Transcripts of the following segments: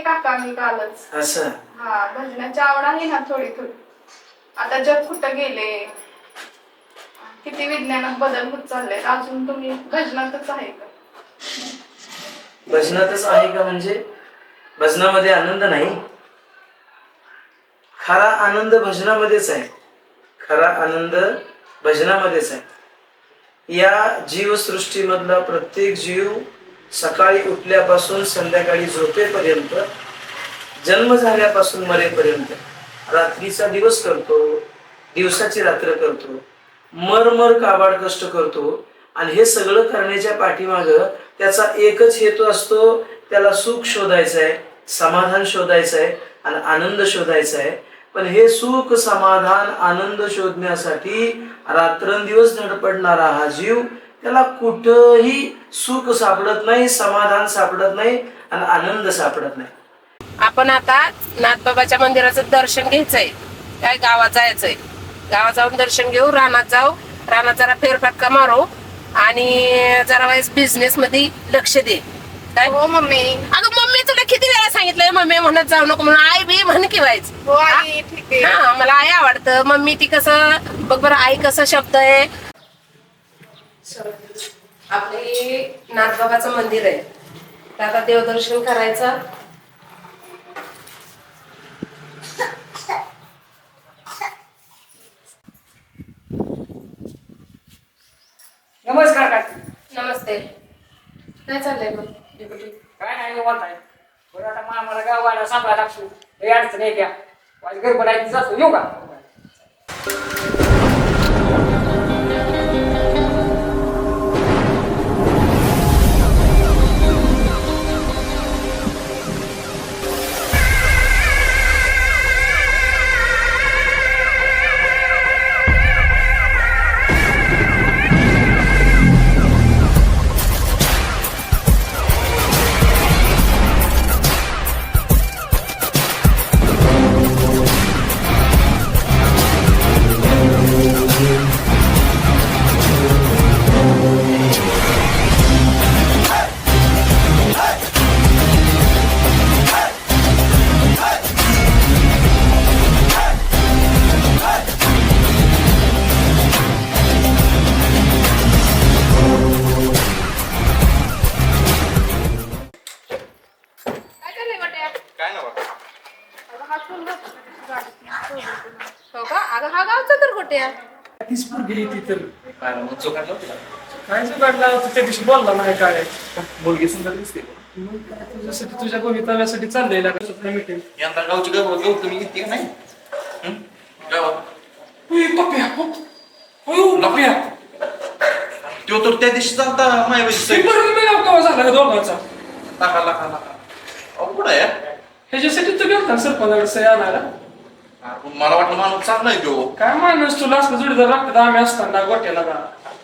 काका मी कालच. असं? हा भजनाची आवड आहे ना थोडी थोडी. आता जग कुठं गेले? किती विज्ञानात बदल होत चालले अजून तुम्ही भजनातच आहे का? भजनातच आहे का म्हणजे? भजनामध्ये आनंद नाही. खरा आनंद भजनामध्येच आहे. खरा आनंद भजनामध्येच आहे. या जीवसृष्टीमधला प्रत्येक जीव सकाळी उठल्यापासून संध्याकाळी झोपेपर्यंत जन्म झाल्यापासून मरेपर्यंत रात्रीचा दिवस करतो दिवसाची रात्र करतो मरमर काबाड कष्ट करतो आणि हे सगळं करण्याच्या पाठीमाग त्याचा एकच हेतू असतो त्याला सुख शोधायचं आहे समाधान शोधायचं आहे आणि आनंद शोधायचा आहे. पण हे सुख समाधान आनंद शोधण्यासाठी रात्रंदिवस धडपडणारा हा जीव त्याला कुठंही सुख सापडत नाही समाधान सापडत नाही आणि आनंद सापडत नाही. आपण आता नाथबाबाच्या मंदिराचं दर्शन घ्यायचंय. काय गावात जायचंय. गावात जाऊन दर्शन घेऊ रानात जाऊ. रानात जरा फेरफटका मारू आणि जरा वेळेस बिझनेस मध्ये लक्ष दे. काय? हो मम्मी. अगं किती वेळा सांगितलंय मम्मी म्हणत जाऊ नको म्हणून. आई बी म्हण की व्हायच हो आई ठीक आहे. हा मला आई आवडतं. मम्मी ती कसं बघ बरं आई कसं शब्द आहे. आपले नाथबाबाचं मंदिर आहे. तर आता देवदर्शन करायचं. नमस्कार काकी नमस्ते. काय चाललंय मग? काय नाही निवांत आहे. बरं आता मामाला मला गाव वाडा सांभाळा लागतो काही अडचण आहे घ्या माझी घर आहे ती जातो येऊ का? अगं हा गावचा तर कुठे आहे? तीच गेली ती तर. काय मग चुकाडलं काय होता त्या दिवशी बोलला नाही काय मुलगी सुंदर दिसते. मग काय तुझ्यासाठी तुझ्या भवितव्यासाठी चाललेला कसं मीटिंग यंदा गावची गवत गवत तुम्ही घेते का नाही? हं? गावात पप्या हो. लपया तो तर त्या दिवशी चालता मायाबाई ते मी गाव झाला का दोघांचा. लाखा लाखा लाखा अवघड आहे. यार. ह्याच्यासाठी तू गेलता सरपंचाकडे सही आणायला? मला वाटलं माणूस चांगलाय तो. काय माणूस तुला असलं जोडीदार लागतात आम्ही असताना गोट्याला का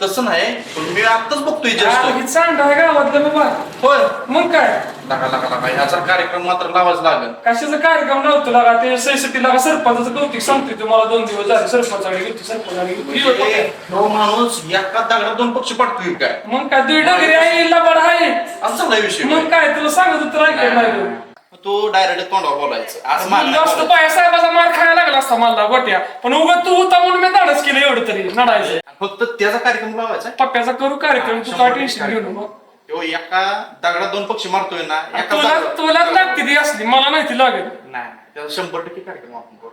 तसं नाही पण मी आत्ताच बघतोय जस्ट चांगलं आहे गावातलं बाबा. होय. मग काय? लाखा लाखा लाखा ह्याचा कार्यक्रम मात्र लावाच लागेल. कशाचा कार्यक्रम लावतो लागा? ते सहीसाठी लागा सरपंचाचं कौतिक सांगतोय तुम्हाला. दोन दिवस झाले सरपंचाकडे गेली सरपंचाकडे गेली. म्हणजे तो माणूस एका दगडात दोन पक्षी पडतोय काय? मग काय दुई डगरी आहे लबाड आहे. असा चांगला विषय. मग काय तुला सांगत होतं ऐकायला नाही. तो डायरेक्ट तोंडावर बोलायचं. असं मला नाही जास्त बोलायचं. पाया साहेबाचा मार खायला लागला असता मला गोट्या. पण उगत तू होता म्हणून मी धाडस केलं एवढं तरी नडायचं. फक्त त्याचा कार्यक्रम लावायचा? पप्प्याचा करू कार्यक्रम तू काय टेन्शन घेऊ नको. तो एका दगडात दोन पक्षी मारतोय ना एका तुला दगडात- तुला लागते ती असली मला नाही ती लागेल नाही त्याचा शंभर टक्के कार्यक्रम आपण करू.